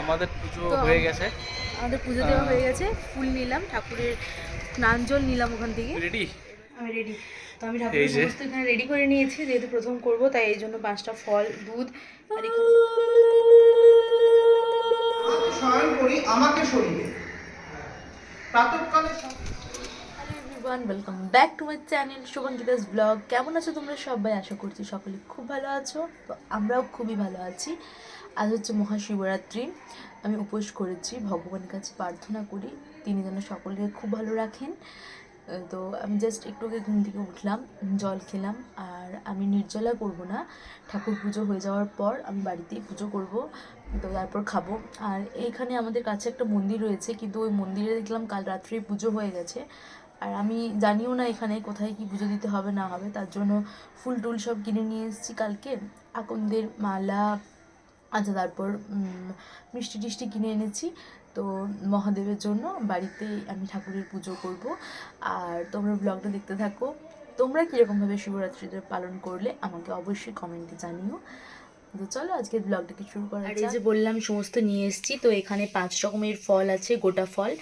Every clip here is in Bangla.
আমাদের পুজো হয়ে গেছে। আমাদের পুজো দেওয়া হয়ে গেছে ফুল নিলাম ঠাকুরের স্নান জল নিলাম ওখান থেকে। রেডি আমি রেডি তো আমি ঠাকুরের সমস্ত এখানে রেডি করে নিয়েছি যেহেতু প্রথম করব তাই এই জন্য পাঁচটা ফল দুধ আর শয়ন করি আমাকে শরীরে প্রাতঃকালে everyone welcome back to my channel শুভঙ্কিতাস blog কেমন আছো তোমরা সবাই? আশা করছি সকলে খুব ভালো আছো। তো আমরাও খুবই ভালো আছি। আজ হচ্ছে মহাশিবরাত্রি। আমি উপোস করেছি, ভগবানের কাছে প্রার্থনা করি, তিনি যেন সকলকে খুব ভালো রাখেন। তো আমি জাস্ট একটু আগে ঘুম থেকে উঠলাম, জল খেলাম, আর আমি নির্জলা করব না। ঠাকুর পুজো হয়ে যাওয়ার পর আমি বাড়িতেই পুজো করব, তো তারপর খাব। আর এইখানে আমাদের কাছে একটা মন্দির রয়েছে, কিন্তু ওই মন্দিরে দেখলাম কাল রাত্রেই পুজো হয়ে গেছে। আর আমি জানিও না এখানে কোথায় কি পুজো দিতে হবে না হবে, তার জন্য ফুল টুল সব কিনে নিয়ে এসেছি কালকে। আকন্দের মালা আচ্ছা তারপর মিষ্টি টিষ্টি কিনে এনেছি। তো মহাদেবের জন্য বাড়িতেই আমি ঠাকুরের পুজো করব। আর তোমরা ব্লগটা দেখতে থাকো। তোমরা কীরকমভাবে শিবরাত্রিটা পালন করলে আমাকে অবশ্যই কমেন্টে জানিও। তো চলো আজকের ব্লগটাকে শুরু করা আর এই যে বললাম সমস্ত নিয়ে এসেছি। তো এখানে পাঁচ রকমের ফল আছে গোটা ফল।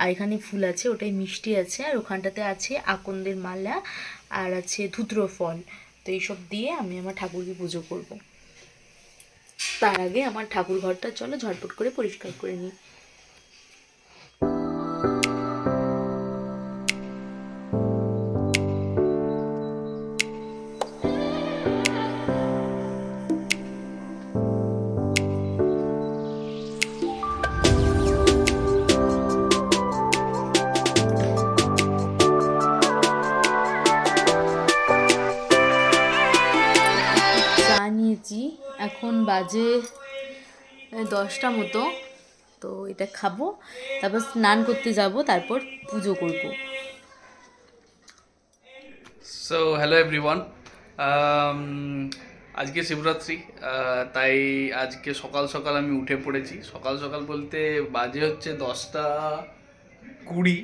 আর এখানে ফুল আছে ওটাই মিষ্টি আছে। আর ওখানটাতে আছে আকন্দের মালা আর আছে ধুতরো ফল। তো এইসব দিয়ে আমি আমার ঠাকুরকে পুজো করব। তার আগে আমার ঠাকুর ঘরটা চলো ঝটপট করে পরিষ্কার করে নিই। বাজে দশটা মতো। তো এটা খাব, তারপর স্নান করতে যাব, তারপর পুজো করব। সো হ্যালো এভরিওয়ান আজকে শিবরাত্রি তাই আজকে সকাল সকাল আমি উঠে পড়েছি। সকাল সকাল বলতে বাজে হচ্ছে দশটা কুড়ি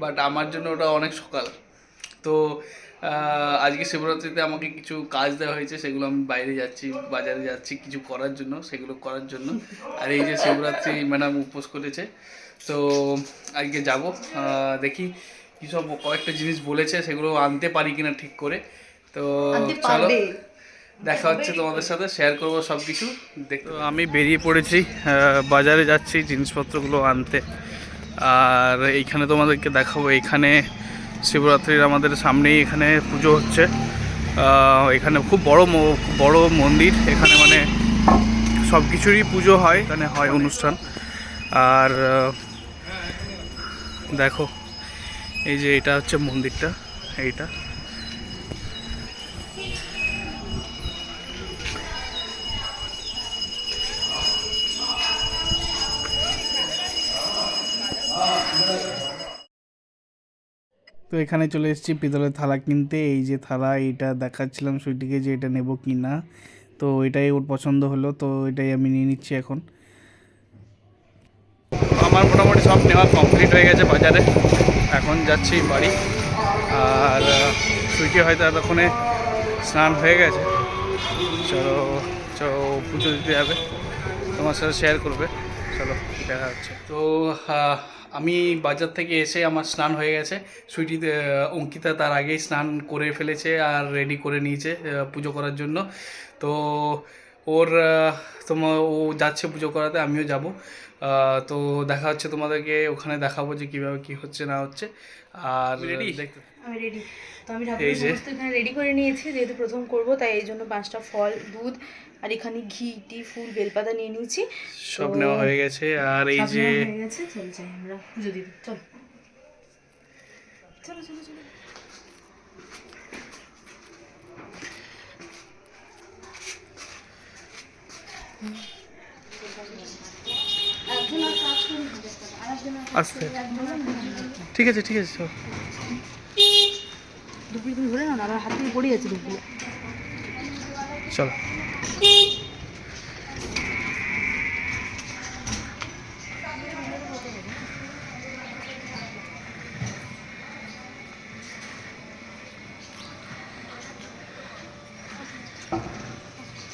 বাট আমার জন্য ওটা অনেক সকাল। তো আজকে শিবরাত্রিতে আমাকে কিছু কাজ দেওয়া হয়েছে সেগুলো আমি বাইরে যাচ্ছি বাজারে যাচ্ছি কিছু করার জন্য সেগুলো করার জন্য। আর এই যে শিবরাত্রি ম্যাডাম উপোস করেছে তো আজকে যাব দেখি কী সব কয়েকটা জিনিস বলেছে সেগুলো আনতে পারি কিনা ঠিক করে। তো চলো দেখা হচ্ছে তোমাদের সাথে শেয়ার করব সব কিছু। দেখতে আমি বেরিয়ে পড়েছি বাজারে যাচ্ছি জিনিসপত্রগুলো আনতে। আর এইখানে তোমাদেরকে দেখাবো এখানে শিবরাত্রির আমাদের সামনেই এখানে পুজো হচ্ছে। এখানে খুব বড় বড় মন্দির। এখানে মানে সব কিছুরই পুজো হয়, এখানে হয় অনুষ্ঠান। আর দেখো, এই যে এটা হচ্ছে মন্দিরটা, এইটা। তো এখানে চলে এসেছি পিতলের থালা কিনতে। এই যে থালা, এইটা দেখাচ্ছিলাম সুইটিকে যে এটা নেব কি না। তো এটাই ওর পছন্দ হলো, তো এটাই আমি নিয়ে নিচ্ছি এখন। আমার মোটামুটি সব নেওয়া কমপ্লিট হয়ে গেছে বাজারে। এখন যাচ্ছি বাড়ি। আর সুইটি হয়তো এতক্ষণে স্নান হয়ে গেছে। চলো চলো, পুজো দিতে যাবে। তোমার সাথে শেয়ার করবে। চলো, দেখা হচ্ছে। তো আমি বাজার থেকে এসে আমার স্নান হয়ে গেছে। সুইটি অঙ্কিতা তার আগেই স্নান করে ফেলেছে আর রেডি করে নিয়েছে পুজো করার জন্য। তো ওর তোমার ও যাচ্ছে পুজো করাতে আমিও যাব। তো দেখা হচ্ছে তোমাদেরকে ওখানে দেখাবো যে কীভাবে কী হচ্ছে না হচ্ছে। আর রেডি দেখতে আমি রেডি তো আমি এই ঠাকুরের সমস্ত এখানে রেডি করে নিয়েছি। যেহেতু প্রথম করব তাই এই জন্য পাঁচটা ফল দুধ আর এখানে ঘি টি ফুল বেলপাতা নিয়ে নিয়েছি। সব নেওয়া হয়ে গেছে। আর এই যে হয়ে গেছে চল যাই আমরা পুজো দিতে। চলো। চলো চলো চলো। আস্তে। ঠিক আছে ঠিক আছে চল। দুপুরে তুমি ধরে না আমার হাত থেকে পড়ে যাচ্ছে দুপুরে। চলো।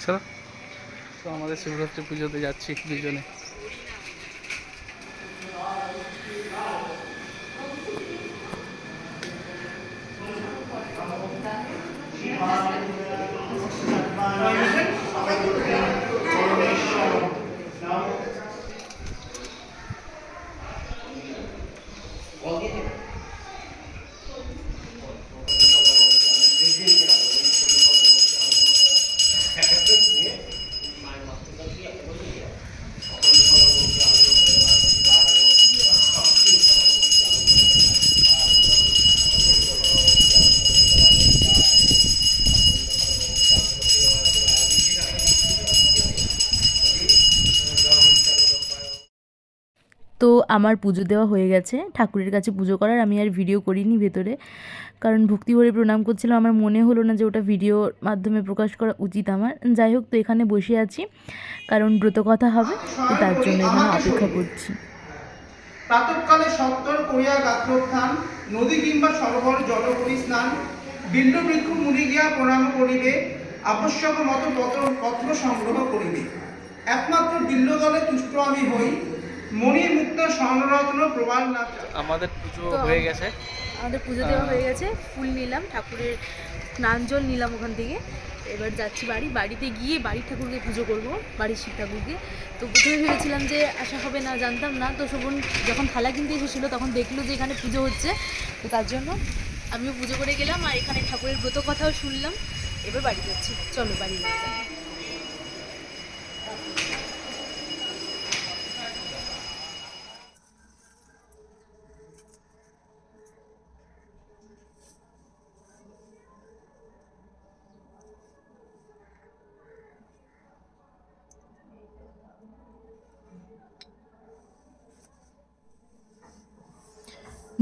চলো। তো আমাদের শিবরাত্রি পুজোতে যাচ্ছি দুজনে তো আমার পুজো দেওয়া হয়ে গেছে। ঠাকুরের কাছে পুজো করার আমি আর ভিডিও করিনি ভেতরে। কারণ ভক্তি ভরে প্রণাম করছিলাম আমার মনে হলো না যে ওটা ভিডিওর মাধ্যমে প্রকাশ করা উচিত আমার। যাই হোক, তো এখানে বসে আছি। কারণ ব্রত কথা হবে, তো তার জন্য এখানে অপেক্ষা করছি। প্রাতঃকালে সত্তর করিয়া গাত্রোত্থান নদী কিংবা সরোবর জল করি স্নান, বিল্ল বৃক্ষ মুড়ি গিয়া প্রণাম করিবে, আবশ্যক মতো পত্র পত্র সংগ্রহ করিবে। একমাত্র বিল্ল দলে তুষ্ট আমি হই মণি মুক্ত স্বর্ণরত্ন প্রবাল লাভ আমাদের পুজো হয়ে গেছে। আমাদের পুজো দেওয়া হয়ে গেছে ফুল নিলাম ঠাকুরের স্নান জল নিলাম ওখান থেকে। এবার যাচ্ছি বাড়ি বাড়িতে গিয়ে বাড়ির ঠাকুরকে পুজো করব বাড়ির শিব ঠাকুরকে। তো প্রথমে ভেবেছিলাম যে আসা হবে না জানতাম না তো শোভন যখন থালা কিনতে এসেছিল তখন দেখল যে এখানে পুজো হচ্ছে। তো তার জন্য আমিও পুজো করে গেলাম আর এখানে ঠাকুরের ব্রত কথাও শুনলাম। এবার বাড়ি যাচ্ছি। চলো বাড়ি যাচ্ছি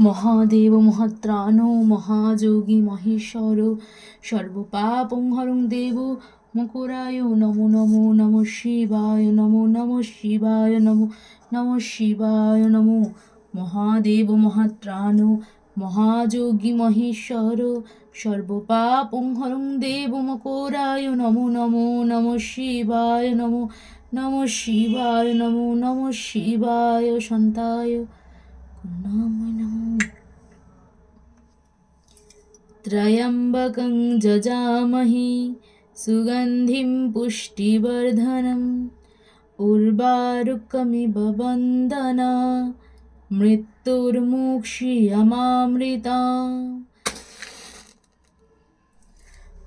মহাদেব মহাত্রাণ, মহাযোগী মহেশ্বর, সর্বপাপং দেব মকরায় নমো নমো নম শিবায় নমো নম শিবায় নমো নম শিবায় নমো। মহাদেব মহাত্রাণ, মহাযোগী মহেশ্বর, সর্বপাপং দেব মকরায় নমো নমো নম শিবায় নমো নম শিবায় নমো নম শিবায়। সন্তায় ত্র্যম্বকং যজামহি সুগন্ধিं পুষ্টিবর্ধনम् উর্বারুকমিব বন্দনা মৃত্যুর্মুক্ষিয়মামৃতা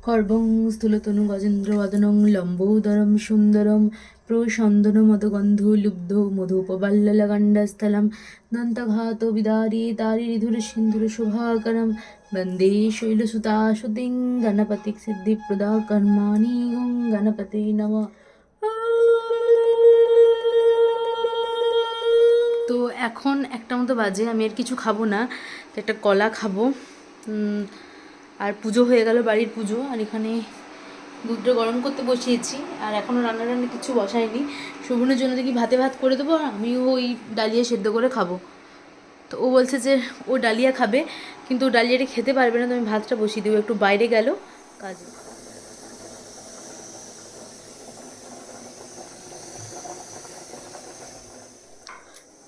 খর্বং স্থূলতনু গজেন্দ্রবদনং লম্বোদরম সুন্দরম প্রসন্দনমদগন্ধ লুব্ধ মধুপবল্ললগণ্ডস্থলম দন্তঘাত বিদারি দারিধুর সিন্ধুর শুভাকরম বন্দে শৈলসুতাশুতিং গণপতি সিদ্ধিপ্রদা কর্মাণি ওং গণপতে নম। তো এখন একটা মতো বাজে, আমি আর কিছু খাব না, তো একটা কলা খাব। আর পুজো হয়ে গেল বাড়ির পুজো, আর এখানে দুধটা গরম করতে বসিয়েছি, আর এখনও রান্না রান্না কিছু বসাইনি শোভনের জন্য দেখি ভাতে ভাত করে দেবো, আর আমিও ওই ডালিয়া সেদ্ধ করে খাব। তো ও বলছে যে ও ডালিয়া খাবে, কিন্তু ও ডালিয়াটা খেতে পারবে না, তো আমি ভাতটা বসিয়ে দেবো, একটু বাইরে গেল, কাজে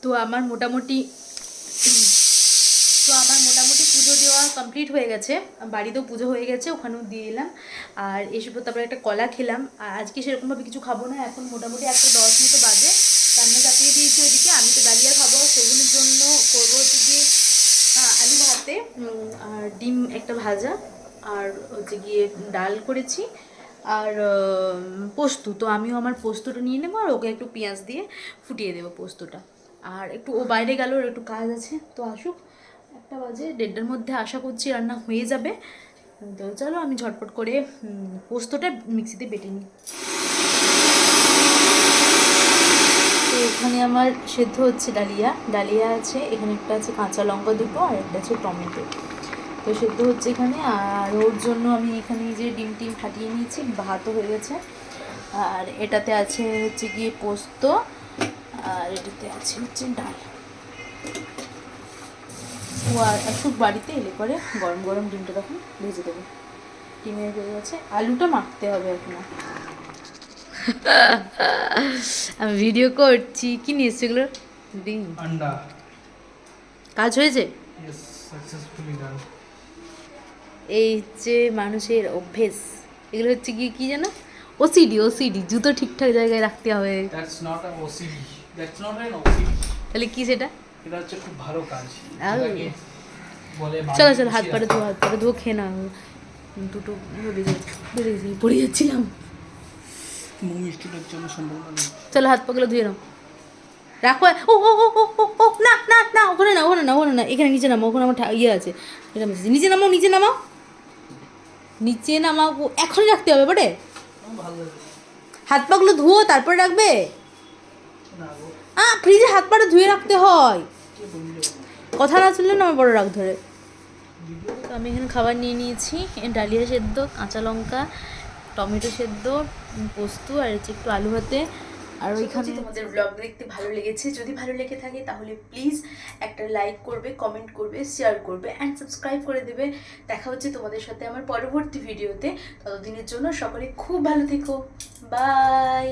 তো আমার মোটামুটি তো আমার মোটামুটি পুজো দেওয়া কমপ্লিট হয়ে গেছে। বাড়িতেও পুজো হয়ে গেছে, ওখানেও দিয়ে এলাম। আর এসে পর তারপরে একটা কলা খেলাম। আর আজকে সেরকমভাবে কিছু খাব না, এখন মোটামুটি একটা দশ মতো বাজে। রান্না চাপিয়ে দিয়েছি ওইদিকে, আমি তো ডালিয়া খাব। সেগুলোর জন্য করব হচ্ছে গিয়ে আলু ভাতে আর ডিম একটা ভাজা। আর হচ্ছে গিয়ে ডাল করেছি। আর পোস্ত। তো আমিও আমার পোস্তটা নিয়ে নেব আর ওকে একটু পেঁয়াজ দিয়ে ফুটিয়ে দেবো পোস্তটা। আর একটু ও বাইরে গেল, ওর একটু কাজ আছে। তো আসুক। একটা বাজে, দেড়টার মধ্যে আশা করছি রান্না হয়ে যাবে। তো চলো আমি ঝটপট করে পোস্তটা মিক্সিতে বেটে নিই। তো এখানে আমার সেদ্ধ হচ্ছে ডালিয়া। ডালিয়া আছে, এখানে একটা আছে কাঁচা লঙ্কা দুটো আর একটা আছে টমেটো। তো সেদ্ধ হচ্ছে এখানে, আর ওর জন্য আমি এখানে যে ডিম টিম ফাটিয়ে নিয়েছি, ভাতও হয়ে গেছে। আর এটাতে আছে হচ্ছে গিয়ে পোস্ত, আর এটাতে আছে হচ্ছে ডাল। ও আর একটু বাড়িতে এলে পরে গরম গরম ডিমটা তখন ভেজে দেবো। ডিমের হয়ে গেছে। আলুটা মাখতে হবে এখনও। আমি ভিডিও করছি। কি নিয়ে এসছে এগুলো? ডিম। আন্ডা। কাজ হয়েছে? ইয়েস সাকসেসফুলি ডান এই যে মানুষের অভ্যেস। এগুলো হচ্ছে কি কি যেন? ওসিডি ওসিডি জুতো ঠিকঠাক জায়গায় রাখতে হবে। That's not OCD that's not an OCD তাহলে কি সেটা? এটা হচ্ছে খুব ভালো কাজ। বলে চলো চলো হাত পাড়ে ধোয়া হাত পাড়ে ধোয়া খেয়ে না দুটো বেড়ে গেছে পড়ে যাচ্ছিলাম। চলো হাত পাগুলো ধুয়ে নাও। রাখো ও ও ও ও ও না না না ওখানে না ওখানে না ওখানে না এখানে নিচে নামো ওখানে আমার ইয়ে আছে এটা নিচে নামাও নিচে নামাও। নিচে নামাও এখনই রাখতে হবে বটে? হাত পাগুলো ধুয়ো তারপরে রাখবে? আ ফ্রিজে হাত পাটা ধুয়ে রাখতে হয়। কথা না শুনলে না আমার বড় রাগ ধরে। তো আমি এখানে খাবার নিয়ে নিয়েছি ডালিয়া সেদ্ধ কাঁচা লঙ্কা টমেটো সেদ্ধ পোস্ত আর হচ্ছে একটু আলু ভাতে। আর ওইখানে তোমাদের ব্লগ দেখতে ভালো লেগেছে। যদি ভালো লেগে থাকে তাহলে প্লিজ একটা লাইক করবে কমেন্ট করবে শেয়ার করবে অ্যান্ড সাবস্ক্রাইব করে দেবে। দেখা হচ্ছে তোমাদের সাথে আমার পরবর্তী ভিডিওতে ততদিনের জন্য সকলে খুব ভালো থেকো। বাই